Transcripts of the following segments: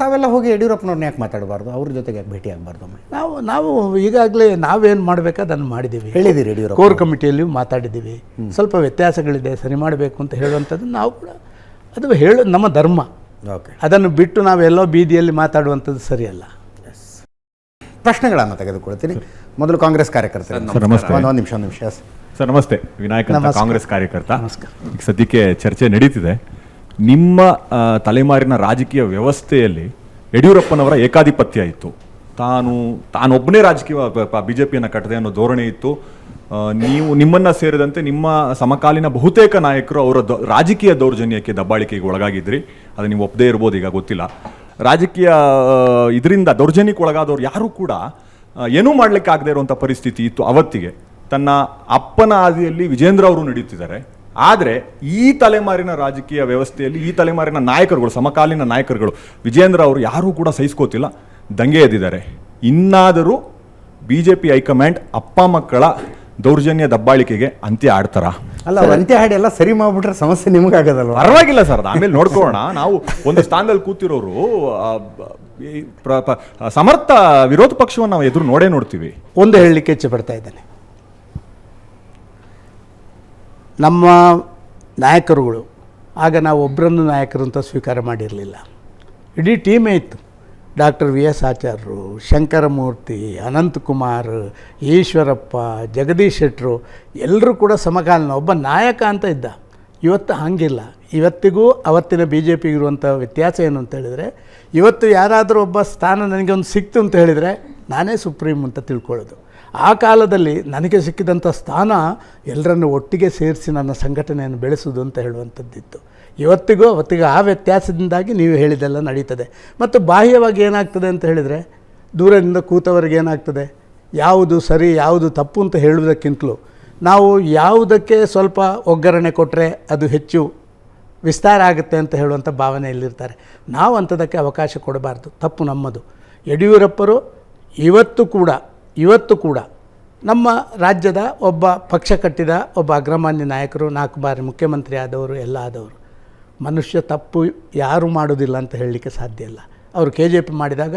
ತಾವೆಲ್ಲ ಹೋಗಿ ಯಡಿಯೂರಪ್ಪನವ್ರನ್ನ ಯಾಕೆ ಮಾತಾಡಬಾರ್ದು? ಅವ್ರ ಜೊತೆಗೆ ಯಾಕೆ ಭೇಟಿ ಆಗಬಾರ್ದು ನಾವು ನಾವು ಈಗಾಗಲೇ ನಾವೇನು ಮಾಡಬೇಕು ಅದನ್ನು ಮಾಡಿದ್ದೀವಿ. ಹೇಳಿದ್ದೀರಿ ಯಡಿಯೂರಪ್ಪ ಕೋರ್ ಕಮಿಟಿಯಲ್ಲಿ ಮಾತಾಡಿದ್ದೀವಿ. ಸ್ವಲ್ಪ ವ್ಯತ್ಯಾಸಗಳಿದೆ ಸರಿ ಮಾಡಬೇಕು ಅಂತ ಹೇಳುವಂಥದ್ದು ನಾವು ಕೂಡ ಅದು ಹೇಳು ನಮ್ಮ ಧರ್ಮ. ಓಕೆ. ಅದನ್ನು ಬಿಟ್ಟು ನಾವೆಲ್ಲೋ ಬೀದಿಯಲ್ಲಿ ಮಾತಾಡುವಂಥದ್ದು ಸರಿಯಲ್ಲ. ಪ್ರಶ್ನೆಗಳನ್ನು ತೆಗೆದುಕೊಳ್ತೀನಿ. ಮೊದಲು ಕಾಂಗ್ರೆಸ್ ಕಾರ್ಯಕರ್ತರು. ಸರ್, ನಮಸ್ತೆ. ಒಂದು ನಿಮಿಷ ಒಂದು ನಿಮಿಷ. ಸರ್ ನಮಸ್ತೆ. ವಿನಾಯಕ ಅಂತ ಕಾಂಗ್ರೆಸ್ ಕಾರ್ಯಕರ್ತ. ನಮಸ್ಕಾರ. ಈಗ ಸದ್ಯಕ್ಕೆ ಚರ್ಚೆ ನಡೀತಿದೆ. ನಿಮ್ಮ ತಲೆಮಾರಿನ ರಾಜಕೀಯ ವ್ಯವಸ್ಥೆಯಲ್ಲಿ ಯಡಿಯೂರಪ್ಪನವರ ಏಕಾಧಿಪತ್ಯ ಇತ್ತು. ತಾನು, ತಾನೊಬ್ಬನೇ ರಾಜಕೀಯ ಬಿ ಜೆ ಪಿಯನ್ನು ಕಟ್ಟದೆ ಅನ್ನೋ ಧೋರಣೆ ಇತ್ತು. ನೀವು, ನಿಮ್ಮನ್ನು ಸೇರಿದಂತೆ ನಿಮ್ಮ ಸಮಕಾಲೀನ ಬಹುತೇಕ ನಾಯಕರು ಅವರ ರಾಜಕೀಯ ದೌರ್ಜನ್ಯಕ್ಕೆ ದಬ್ಬಾಳಿಕೆಗೆ ಒಳಗಾಗಿದ್ರಿ. ಅದು ನೀವು ಒಪ್ಪದೇ ಇರ್ಬೋದು, ಈಗ ಗೊತ್ತಿಲ್ಲ. ರಾಜಕೀಯ ಇದರಿಂದ ದೌರ್ಜನ್ಯಕ್ಕೆ ಒಳಗಾದವ್ರು ಯಾರೂ ಕೂಡ ಏನೂ ಮಾಡಲಿಕ್ಕೆ ಆಗದೆ ಇರುವಂಥ ಪರಿಸ್ಥಿತಿ ಇತ್ತು ಅವತ್ತಿಗೆ. ತನ್ನ ಅಪ್ಪನ ಹಾದಿಯಲ್ಲಿ ವಿಜೇಂದ್ರ ಅವರು ನಡೀತಿದ್ದಾರೆ. ಆದರೆ ಈ ತಲೆಮಾರಿನ ರಾಜಕೀಯ ವ್ಯವಸ್ಥೆಯಲ್ಲಿ ಈ ತಲೆಮಾರಿನ ನಾಯಕರುಗಳು ಸಮಕಾಲೀನ ನಾಯಕರುಗಳು ವಿಜೇಂದ್ರ ಅವರು ಯಾರೂ ಕೂಡ ಸಹಿಸ್ಕೋತಿಲ್ಲ ದಂಗೆ ಎದ್ದಿದ್ದಾರೆ. ಇನ್ನಾದರೂ ಬಿ ಜೆ ಪಿ ಹೈಕಮಾಂಡ್ ಅಪ್ಪ ಮಕ್ಕಳ ದೌರ್ಜನ್ಯ ದಬ್ಬಾಳಿಕೆಗೆ ಅಂತ್ಯ ಆಡ್ತಾರ? ಅಲ್ಲ ಅವ್ರು ಅಂತ್ಯ ಹಾಡಿ ಎಲ್ಲ ಸರಿ ಮಾಡ್ಬಿಟ್ರೆ ಸಮಸ್ಯೆ ನಿಮಗಾಗದಲ್ವಾ? ಪರವಾಗಿಲ್ಲ ಸರ್ ಆಮೇಲೆ ನೋಡ್ಕೊಳ್ಳೋಣ. ನಾವು ಒಂದು ಸ್ಥಾನದಲ್ಲಿ ಕೂತಿರೋರು ಸಮರ್ಥ ವಿರೋಧ ಪಕ್ಷವನ್ನು ನಾವು ಎದುರು ನೋಡೇ ನೋಡ್ತೀವಿ. ಒಂದು ಹೇಳಲಿಕ್ಕೆ ಇಚ್ಛೆ ಪಡ್ತಾ ಇದ್ದೇನೆ. ನಮ್ಮ ನಾಯಕರುಗಳು, ಆಗ ನಾವು ಒಬ್ಬರನ್ನು ನಾಯಕರು ಅಂತ ಸ್ವೀಕಾರ ಮಾಡಿರಲಿಲ್ಲ. ಇಡೀ ಟೀಮೇ ಇತ್ತು. ಡಾಕ್ಟರ್ ವಿ ಎಸ್ ಆಚಾರ್ಯರು ಶಂಕರಮೂರ್ತಿ, ಅನಂತಕುಮಾರ್, ಈಶ್ವರಪ್ಪ, ಜಗದೀಶ್ ಶೆಟ್ಟರು ಎಲ್ಲರೂ ಕೂಡ ಸಮಕಾಲೀನ, ಒಬ್ಬ ನಾಯಕ ಅಂತ ಇದ್ದ. ಇವತ್ತು ಹಾಗಿಲ್ಲ. ಇವತ್ತಿಗೂ ಅವತ್ತಿನ ಬಿ ಜೆ ಪಿಗಿರುವಂಥ ವ್ಯತ್ಯಾಸ ಏನು ಅಂತ ಹೇಳಿದರೆ, ಇವತ್ತು ಯಾರಾದರೂ ಒಬ್ಬ ಸ್ಥಾನ ನನಗೆ ಒಂದು ಸಿಕ್ತು ಅಂತ ಹೇಳಿದರೆ, ನಾನೇ ಸುಪ್ರೀಂ ಅಂತ ತಿಳ್ಕೊಳ್ಳೋದು. ಆ ಕಾಲದಲ್ಲಿ ನನಗೆ ಸಿಕ್ಕಿದಂಥ ಸ್ಥಾನ ಎಲ್ಲರನ್ನು ಒಟ್ಟಿಗೆ ಸೇರಿಸಿ ನನ್ನ ಸಂಘಟನೆಯನ್ನು ಬೆಳೆಸೋದು ಅಂತ ಹೇಳುವಂಥದ್ದಿತ್ತು. ಇವತ್ತಿಗೂ ಅವತ್ತಿಗೂ ಆ ವ್ಯತ್ಯಾಸದಿಂದಾಗಿ ನೀವು ಹೇಳಿದೆಲ್ಲ ನಡೀತದೆ. ಮತ್ತು ಬಾಹ್ಯವಾಗಿ ಏನಾಗ್ತದೆ ಅಂತ ಹೇಳಿದರೆ, ದೂರದಿಂದ ಕೂತವರಿಗೆ ಏನಾಗ್ತದೆ? ಯಾವುದು ಸರಿ, ಯಾವುದು ತಪ್ಪು ಅಂತ ಹೇಳುವುದಕ್ಕಿಂತಲೂ ನಾವು ಯಾವುದಕ್ಕೆ ಸ್ವಲ್ಪ ಒಗ್ಗರಣೆ ಕೊಟ್ಟರೆ ಅದು ಹೆಚ್ಚು ವಿಸ್ತಾರ ಆಗುತ್ತೆ ಅಂತ ಹೇಳುವಂಥ ಭಾವನೆಯಲ್ಲಿರ್ತಾರೆ. ನಾವು ಅಂಥದಕ್ಕೆ ಅವಕಾಶ ಕೊಡಬಾರ್ದು. ತಪ್ಪು ನಮ್ಮದು. ಯಡಿಯೂರಪ್ಪರು ಇವತ್ತು ಕೂಡ ಇವತ್ತು ಕೂಡ ನಮ್ಮ ರಾಜ್ಯದ ಒಬ್ಬ ಪಕ್ಷ ಕಟ್ಟಿದ ಒಬ್ಬ ಅಗ್ರಮಾನ್ಯ ನಾಯಕರು, ನಾಲ್ಕು ಬಾರಿ ಮುಖ್ಯಮಂತ್ರಿ ಆದವರು, ಎಲ್ಲ ಆದವರು. ಮನುಷ್ಯ ತಪ್ಪು ಯಾರು ಮಾಡೋದಿಲ್ಲ ಅಂತ ಹೇಳಲಿಕ್ಕೆ ಸಾಧ್ಯ ಇಲ್ಲ. ಅವರು ಕೆ ಜೆ ಪಿ ಮಾಡಿದಾಗ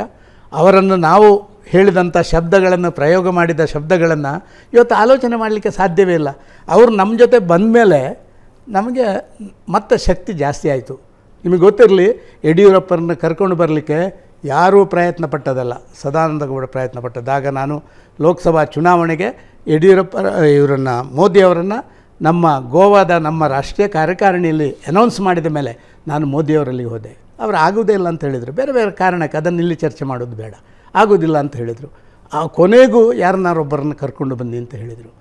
ಅವರನ್ನು ನಾವು ಹೇಳಿದಂಥ ಶಬ್ದಗಳನ್ನು, ಪ್ರಯೋಗ ಮಾಡಿದ ಶಬ್ದಗಳನ್ನು ಇವತ್ತು ಆಲೋಚನೆ ಮಾಡಲಿಕ್ಕೆ ಸಾಧ್ಯವೇ ಇಲ್ಲ. ಅವರು ನಮ್ಮ ಜೊತೆ ಬಂದ ಮೇಲೆ ನಮಗೆ ಮತ್ತೆ ಶಕ್ತಿ ಜಾಸ್ತಿ ಆಯಿತು. ನಿಮಗೆ ಗೊತ್ತಿರಲಿ, ಯಡಿಯೂರಪ್ಪರನ್ನ ಕರ್ಕೊಂಡು ಬರಲಿಕ್ಕೆ ಯಾರೂ ಪ್ರಯತ್ನ ಪಟ್ಟದಲ್ಲ ಸದಾನಂದ ಗೌಡ ಪ್ರಯತ್ನ ಪಟ್ಟದಾಗ ನಾನು ಲೋಕಸಭಾ ಚುನಾವಣೆಗೆ ಯಡಿಯೂರಪ್ಪ, ಇವರನ್ನು ಮೋದಿಯವರನ್ನು ನಮ್ಮ ಗೋವಾದ ನಮ್ಮ ರಾಷ್ಟ್ರೀಯ ಕಾರ್ಯಕಾರಿಣಿಯಲ್ಲಿ ಅನೌನ್ಸ್ ಮಾಡಿದ ಮೇಲೆ ನಾನು ಮೋದಿಯವರಲ್ಲಿ ಹೋದೆ. ಅವರು ಆಗೋದೇ ಇಲ್ಲ ಅಂತ ಹೇಳಿದರು. ಬೇರೆ ಬೇರೆ ಕಾರಣಕ್ಕೆ ಅದನ್ನು ಇಲ್ಲಿ ಚರ್ಚೆ ಮಾಡೋದು ಬೇಡ. ಆಗೋದಿಲ್ಲ ಅಂತ ಹೇಳಿದರು. ಆ ಕೊನೆಗೂ ಯಾರನ್ನಾರೊಬ್ಬರನ್ನು ಕರ್ಕೊಂಡು ಬಂದಿ ಅಂತ ಹೇಳಿದರು.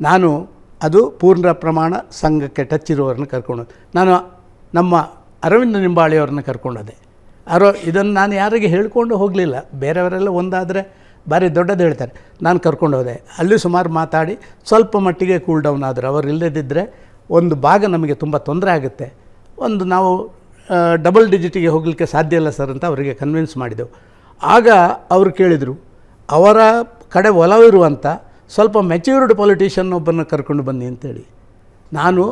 ನಾನು ಅದು ಪೂರ್ಣ ಪ್ರಮಾಣ ಸಂಘಕ್ಕೆ ಟಚ್ ಇರುವವರನ್ನು ಕರ್ಕೊಂಡು. ನಾನು ನಮ್ಮ ಅರವಿಂದ ನಿಂಬಾಳಿಯವ್ರನ್ನ ಕರ್ಕೊಂಡೋದೆ ಅರೋ, ಇದನ್ನು ನಾನು ಯಾರಿಗೆ ಹೇಳ್ಕೊಂಡು ಹೋಗಲಿಲ್ಲ. ಬೇರೆಯವರೆಲ್ಲ ಒಂದಾದರೆ ಭಾರಿ ದೊಡ್ಡದು ಹೇಳ್ತಾರೆ. ನಾನು ಕರ್ಕೊಂಡು ಹೋದೆ. ಅಲ್ಲಿ ಸುಮಾರು ಮಾತಾಡಿ ಸ್ವಲ್ಪ ಮಟ್ಟಿಗೆ ಕೂಲ್ ಡೌನ್ ಆದರು. ಅವರು ಇಲ್ಲದಿದ್ದರೆ ಒಂದು ಭಾಗ ನಮಗೆ ತುಂಬ ತೊಂದರೆ ಆಗುತ್ತೆ. ಒಂದು ನಾವು ಡಬಲ್ ಡಿಜಿಟಿಗೆ ಹೋಗಲಿಕ್ಕೆ ಸಾಧ್ಯ ಇಲ್ಲ ಸರ್ ಅಂತ ಅವರಿಗೆ ಕನ್ವಿನ್ಸ್ ಮಾಡಿದೆವು. ಆಗ ಅವರು ಕೇಳಿದರು, ಅವರ ಕಡೆ ಒಲವಿರುವಂಥ ಸ್ವಲ್ಪ ಮೆಚ್ಯೂರ್ಡ್ ಪೊಲಿಟಿಷಿಯನ್ ಒಬ್ಬನ ಕರ್ಕೊಂಡು ಬನ್ನಿ ಅಂತೇಳಿ. ನಾನು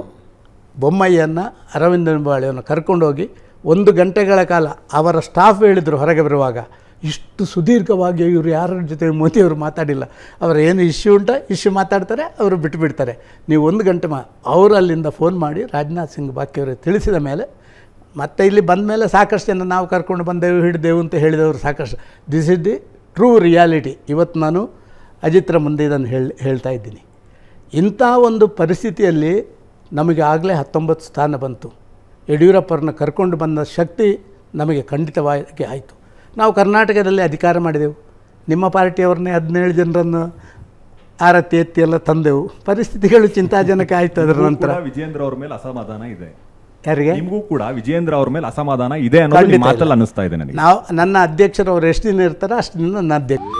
ಬೊಮ್ಮಯ್ಯನ ಅರವಿಂದ ನಿಂಬಾಳಿಯನ್ನು ಕರ್ಕೊಂಡೋಗಿ ಒಂದು ಗಂಟೆಗಳ ಕಾಲ ಅವರ ಸ್ಟಾಫ್ ಹೇಳಿದರು ಹೊರಗೆ ಬರುವಾಗ, ಇಷ್ಟು ಸುದೀರ್ಘವಾಗಿ ಇವರು ಯಾರ ಜೊತೆ ಮೋದಿಯವರು ಮಾತಾಡಿಲ್ಲ. ಅವರ ಏನು ಇಶ್ಯೂ ಉಂಟ ಇಶ್ಯೂ ಮಾತಾಡ್ತಾರೆ, ಅವರು ಬಿಟ್ಟುಬಿಡ್ತಾರೆ ನೀವು ಒಂದು ಗಂಟೆ ಮಾ, ಅವರು ಅಲ್ಲಿಂದ ಫೋನ್ ಮಾಡಿ, ರಾಜನಾಥ್ ಸಿಂಗ್ ಬಾಕಿಯವರು ತಿಳಿಸಿದ ಮೇಲೆ, ಮತ್ತೆ ಇಲ್ಲಿ ಬಂದ ಮೇಲೆ ಸಾಕಷ್ಟು ಜನ ನಾವು ಕರ್ಕೊಂಡು ಬಂದೆವು, ಹಿಡಿದೆವು ಅಂತ ಹೇಳಿದವರು ಸಾಕಷ್ಟು. This is the true reality ಇವತ್ತು ನಾನು ಅಜಿತ್ರ ಮುಂದೆ ಇದನ್ನು ಹೇಳಿ, ಹೇಳ್ತಾ ಇದ್ದೀನಿ. ಇಂಥ ಒಂದು ಪರಿಸ್ಥಿತಿಯಲ್ಲಿ ನಮಗೆ ಆಗಲೇ ಹತ್ತೊಂಬತ್ತು ಸ್ಥಾನ ಬಂತು. ಯಡಿಯೂರಪ್ಪರನ್ನ ಕರ್ಕೊಂಡು ಬಂದ ಶಕ್ತಿ ನಮಗೆ ಖಂಡಿತವಾಗಿ ಆಯಿತು. ನಾವು ಕರ್ನಾಟಕದಲ್ಲಿ ಅಧಿಕಾರ ಮಾಡಿದೆವು. ನಿಮ್ಮ ಪಾರ್ಟಿಯವ್ರನ್ನೇ ಹದಿನೇಳು ಜನರನ್ನು ಆರತಿ ಎತ್ತಿ ಎಲ್ಲ ತಂದೆವು. ಪರಿಸ್ಥಿತಿಗಳು ಚಿಂತಾಜನಕ ಆಯಿತು ಅದರ ನಂತರ. ವಿಜೇಂದ್ರ ಅವ್ರ ಮೇಲೆ ಅಸಮಾಧಾನ ಇದೆ. ಯಾರಿಗೆ? ನಿಮಗೂ ಕೂಡ ವಿಜೇಂದ್ರ ಅವ್ರ ಮೇಲೆ ಅಸಮಾಧಾನ ಇದೆ ಅನ್ನೋದು ಮಾತಲ್ಲಿ. ಅನ್ನಿಸ್ತಾ ಇದೆ ನನಗೆ. ನಾವು ನನ್ನ ಅಧ್ಯಕ್ಷರು ಅವ್ರು ಎಷ್ಟು ದಿನ ಇರ್ತಾರೋ ಅಷ್ಟು ದಿನ ನನ್ನ ಅಧ್ಯಕ್ಷ